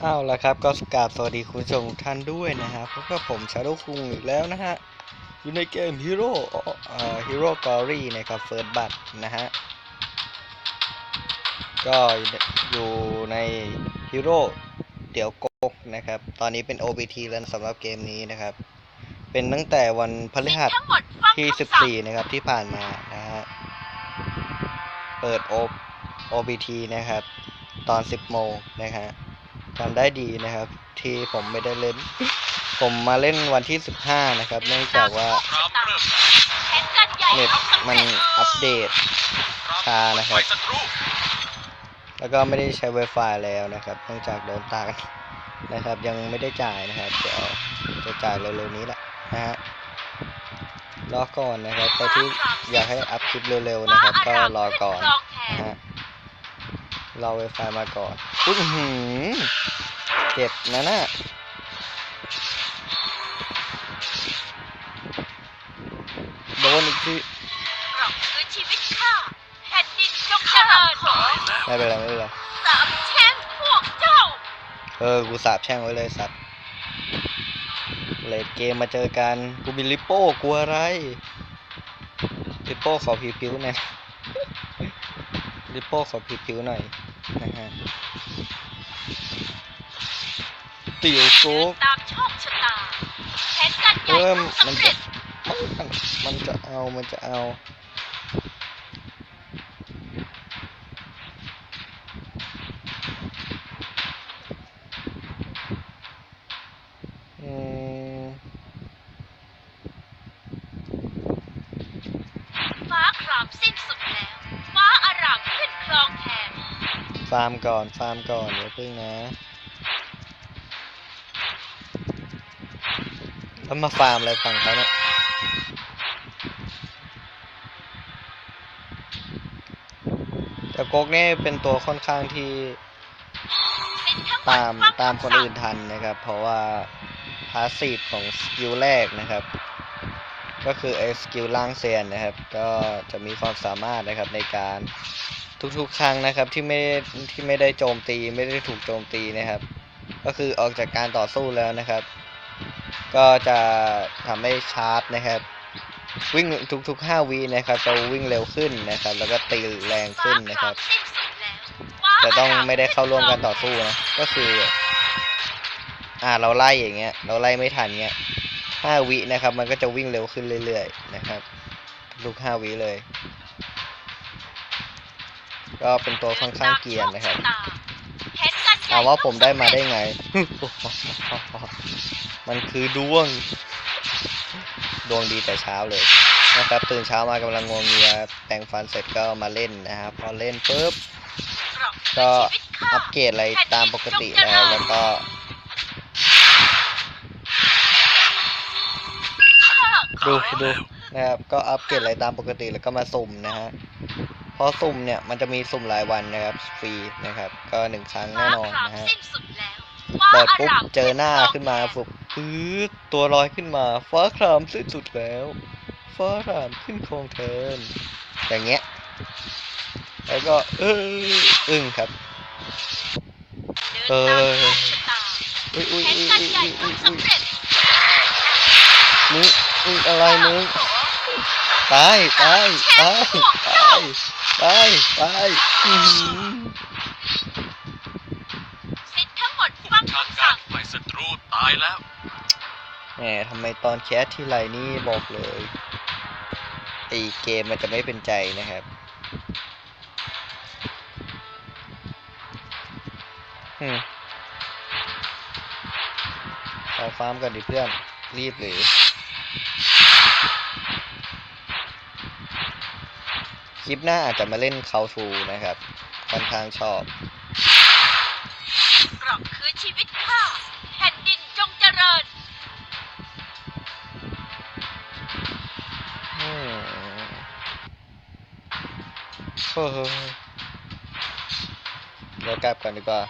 เอาละครับก็กราบสวัสดีคุณผู้ชมทุกท่านด้วยนะครับพบกับผมชาโดคุงอีกแล้วนะฮะ อยู่ในเกม Hero เอ่อ Hero Glory นะครับ First b u t นะฮะ ก็อยู่ใน Hero เดี๋ยวกกนะครับ ตอนนี้เป็น OBT แล้วสำหรับเกมนี้นะครับ เป็นตั้งแต่วันพฤหัสทั้งหมดฟังที่คำสั่ง14 นะครับที่ผ่านมานะฮะ เปิด O OBT นะครับ ตอน 10 โมงนะฮะจำได้ดีนะครับ ที่ผมไม่ได้เล่น ผมมาเล่นวันที่ 15 นะครับ เนื่องจากว่าพร้อมเริ่มแผนการใหญ่เน็ตของสำมันเร็จอัปเดตช้านะครับศัตรูแล้วก็ไม่ได้ใช้ Wi-Fi แล้วนะครับ เนื่องจากโดนตัดนะครับ ยังไม่ได้จ่ายนะครับ เดี๋ยวจะจ่ายเร็วๆนี้แหละนะฮะ รอก่อนนะครับใครที่อยากให้อัพคลิปเร็วๆนะครับ ก็รอก่อนครองแทนนะฮะรอ Wi-Fi มาก่อนอุ้ยอื้อหือเจ็บนะน่ะโดนอีกทีกลับคืนชีวิตข้าแผ่นดินจงเจริญไม่เป็นไรไม่เป็นไรสามแช่งพวกเจ้า เออ กูสาบแช่งไว้เลยสัตว์ เลดเกมมาเจอกันกูมีลิปโป้กลัวอะไรลิปโป้ขอผิวๆหน่อยลิปโป้ขอผิวๆหน่อยนะฮะเตี๋ยวโก๊กตามโชคชะตาแผนการใหญ่เริ่มต้องมันสำจะเร็จมันมันจะเอามันจะเอา อืม ฟ้าครามสิ้นสุดแล้ว ฟ้าอารามขึ้นครองแทน ฟาร์มก่อน ฟาร์มก่อนเดี๋ยวพึ่งนะแล้วมาฟาร์มอะไรฝั่งเขาเนี่ยแต่โก๊กนี่ยเป็นตัวค่อนข้างที่ตามตามคนอื่นทันนะครับ เพราะว่าพาสซีฟของสกิลแรกนะครับ ก็คือไอ้สกิลล่างเซียนนะครับ ก็จะมีความสามารถนะครับในการ ทุกๆ ครั้งนะครับที่ไม่ได้ที่ไม่ได้โจมตีไม่ได้ถูกโจมตีนะครับ ก็คือออกจากการต่อสู้แล้วนะครับ ก็จะทำให้ชาร์จนะครับ วิ่งทุกๆ5วินะครับจะวิ่งเร็วขึ้นนะครับ แล้วก็ตีแรงขึ้นนะครับฟ้าคามสิ้นสุดแล้วฟ้าแต่ต้องรไม่ได้เข้าร่วมกันต่อสู้นะก็คือ อ่าเราไล่อย่างเงี้ย เราไล่ไม่ทันเงี้ยห้าวินะครับ มันก็จะวิ่งเร็วขึ้นเรื่อยๆนะครับ ทุกห้าวิเลย ก็เป็นตัวค่อนข้างเกรียนนะครับแผนการใหญ่ถามว่าผมได้มาได้ต้องสำเร็จไง มันคือดวง ดวงดีแต่เช้าเลยนะครับตื่นเช้ามากำลังงวงเงียแปรงฟันเสร็จก็มาเล่นนะครับพอเล่นปุ๊บก็ชีวิตข้าอัปเกรดอะไรตามปกติแล้วแล้วก็ดูดูนะครับก็อัปเกรดอะไรตามปกติแล้วก็มาสุ่มนะฮะ พอสุ่มเนี่ยมันจะมีสุ่มรายวันนะครับ ฟรีนะครับ ก็หนึ่งครั้งแน่นอนนะฮะสิ้นสุดแล้วเปิดปุ๊บฟ้าารมเจอหน้าขึ้นมาฟุบปื๊ดตัวลอยขึ้นมา ฟ้าครามสิ้นสุดแล้วฟ้าครามขึ้นครองเทินอย่างเงี้ยแล้วก็เอออึ้งครับเดินตามโชคชะตาอุ้ยอุ้ยแผนอุ้ยการอุ้ยใหญ่อุ้ยต้องอุ้ยสำเร็จมึงมึงอะไรมึงตายตายตายตาย ตายตายอื้อหือสิทธิ์ทั้งหมดฟังทางคำกาสั่รงฝ่ายศัตรูตายแล้ว แหมทำไมตอนแคสที่ไรนี่บอกเลยไอเกมมันจะไม่เป็นใจนะครับอืมขอฟาร์มก่อนดิเพื่อน รีบหรือ คลิปหน้าอาจจะมาเล่นเขาทูนะครับ ค่อนข้างชอบกลับคืนชีวิตข้าแผ่นดินจงเจริญ อืมเฮ้ยเดี๋ยวกลับก่อนดีกว่า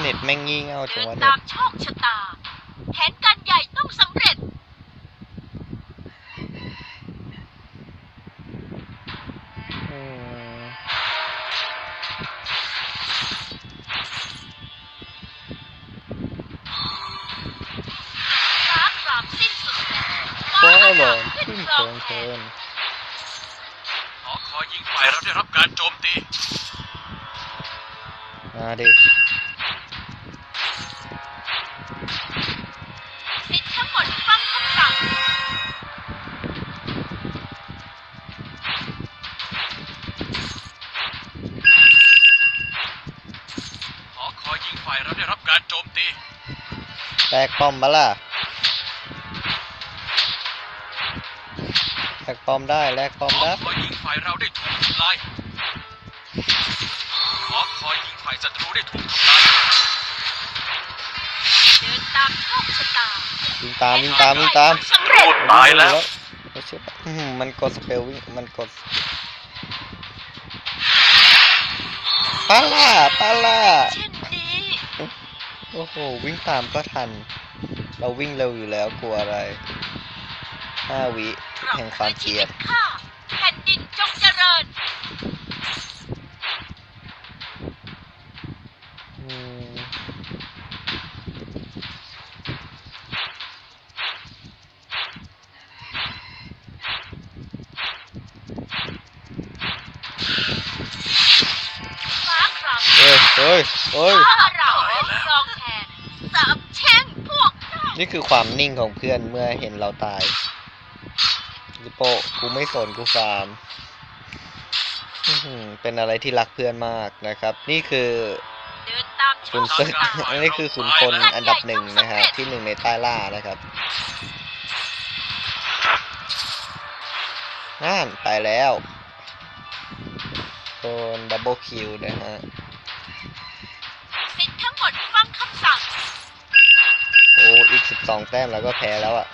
เน็ตแม่งงี่เง่าจัเดิงนวะตาเนี่ยมโชคชะตาแผน ขึ้นขึ้นครโคอรงงแทเทินนหอคอยยิงฝ่ายเราได้รับการโจมตี มาดิสิทธิ์ทั้งหมดฟังคำสั่งหอคอยยิงฝ่ายเราได้รับการโจมตีแลกป้อมปะล่ะ แลกป้อมได้แลกป้อมหอได้คอยยิงฝ่ายเราได้ถูกทำลายหอคอยยิงฝ่ายศัตรูได้ถูกทำลายเดินตามโชคชะตาวิ่งตามวิ่งตามวิ่งตามสำเร็จตายแล้วไม่ใช่ปะอื้อหือมันกดสเปลวิ่งมันกดปาล่าปาล่าเช่นนี้โอ้โหวิ่งตามก็ทัน เราวิ่งเร็วอยู่แล้วกลัวอะไรห้าวิเรา แห่งความคือชีเกลียวิดตข้าแผ่นดินจงเจริญอืมฟ้าครามเฮ้ยเฮ้ยเฮ้ยฟ้าอารามครองแทนสาบแช่งพวกเจ้านี่คือความนิ่งของเพื่อนเมื่อเห็นเราตาย ลิโปะกูไม่สนกูฟาร์มอื้อหือเป็นอะไรที่รักเพื่อนมากนะครับ นี่คือเดินตามโชขุนคศึกชะตาอันนี้คือขุนพลอันดับหนึ่งนะฮะที่หนึ่งในใต้ล่านะครับนั่นตายแล้วโดนดับเบิลคิวนะฮะสิทธิ์ทั้งหมดฟังคำสั่งโอ้อีกสิบสองแต้มแล้วก็แพ้แล้วอะ่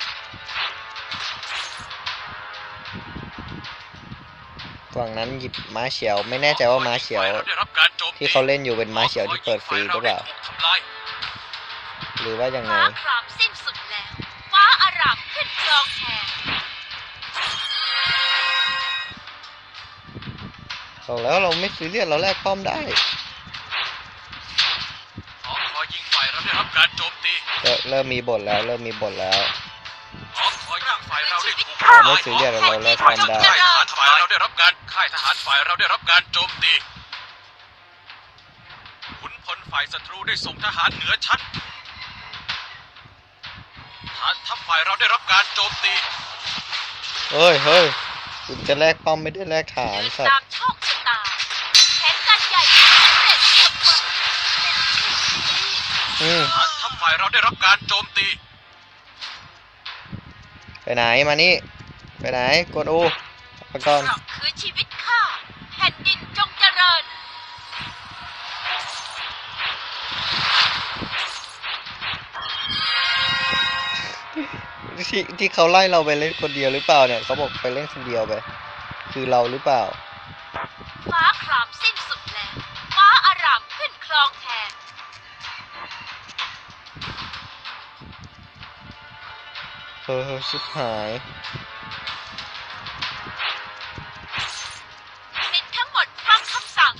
ฝั่งนั้นหยิบม้าเฉียว ไม่แน่ใจว่าม้าเฉียวฝ่เราได้รับการโจมตีที่เขาเล่นอยู่เป็นม้าเฉียวที่เปิดฟรีหรือเปล่าหถูกทำลายหรือว่ายังไงฟ้าครามสิ้นสุดแล้ว ฟ้าอารามขึ้นครองแทนบอกแล้วเราไม่ซีเรียสเราแลกป้อมได้หอคอยยิงฝ่ายเราได้รับการโจมตีเริ่มเริ่มมีบทแล้ว เริ่มมีบทแล้วหอคอยยิง ฝ่ายเราได้ถูกเราไม่ซีเรียสเราแลกป้อมได้ค่ายทหารฝ่ายเราได้รับการค่ายทหารฝ่ายเราได้รับการโจมตีขุนพลฝ่ายศัตรูได้ส่งทหารเหนือชั้นฐานทัพฝ่ายเราได้รับการโจมตีเฮ้ยเฮ้ยคุณจะแลกป้อมไม่ได้แลกฐานเดินสัตตาว์มโชคชะตาแผนการใหญ่สำเร็จหมดหวังเป็นเช่นนี้อืม ฐานทัพฝ่ายเราได้รับการโจมตี ไปไหนมานี่ ไปไหนกดอูไปก่อนเพราะคือชีวิตข้าแผ่นดินจงเจริญ ที่ที่เขาไล่เราไปเล่นคนเดียวหรือเปล่าเนี่ยเขาบอกไปเล่นคนเดียวไป คือเราหรือเปล่า เออชิบหายสิทธิ์ทั้งหมดฟังคำสั่ง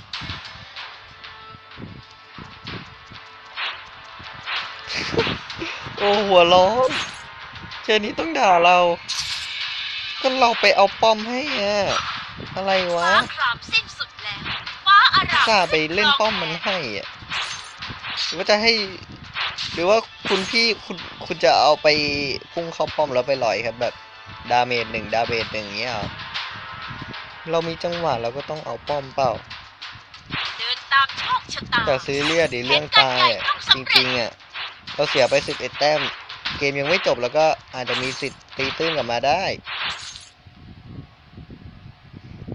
โอ้หัวร้อนเจอนี้ต้องด่าเรา ก็เราไปเอาป้อมให้อะอะไรวะฟ้าครามสิ้นสุดแล้ว ฟ้าอารามกล้าไปเล่นป้อมขึ้มันครองแทให้อะหรือว่าจะให้ หรือว่า คุณพี่คุณคุณจะเอาไปพุ่งเข้าป้อมแล้วไปลอยครับ แบบดาเมจหนึ่งดาเมจหนึ่งเงี้ยเหรอเรามีจังหวะเราก็ต้องเอาป้อมเปล่าเดินตามโชคชะตาแต่ซื้อเรียดดิเรื่องตายอะจริงๆอะเราเสียไปสิบเอ็ดแต้ม เกมยังไม่จบแล้วก็อาจจะมีสิทธิ์ตีตื้นกลับมาได้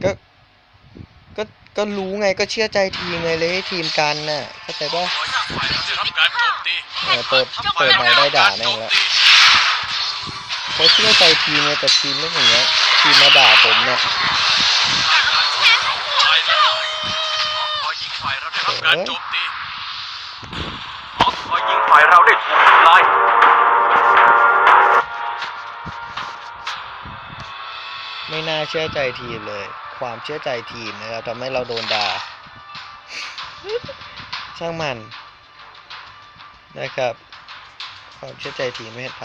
ก็ ก็ก็รู้ไงก็เชื่อใจทีมไงเลยให้ทีมกันน่ะเข้าใจปะขอยิงฝ่ายเราได้รับการโจมตีเออเปิดทัพเปิฝ่ายดเราไมได้ค์รับได้กาด่ารแม่โจงมแล้วตีเขาเชื่อใจทีมไงแต่ทีมเล่นอย่างเงี้ยทีมมาด่าผมเนี่ยตายแล้วหอคอยยิงฝ่ายเราได้รับการโจมตีหอคอยยิงฝ่ายเราได้ถูกทำลายไม่น่าเชื่อใจทีมเลยค ความเชื่อใจทีมนะครับทำให้เราโดนด่า ช่างมันนะครับ ความเชื่อใจทีมไม่เห็น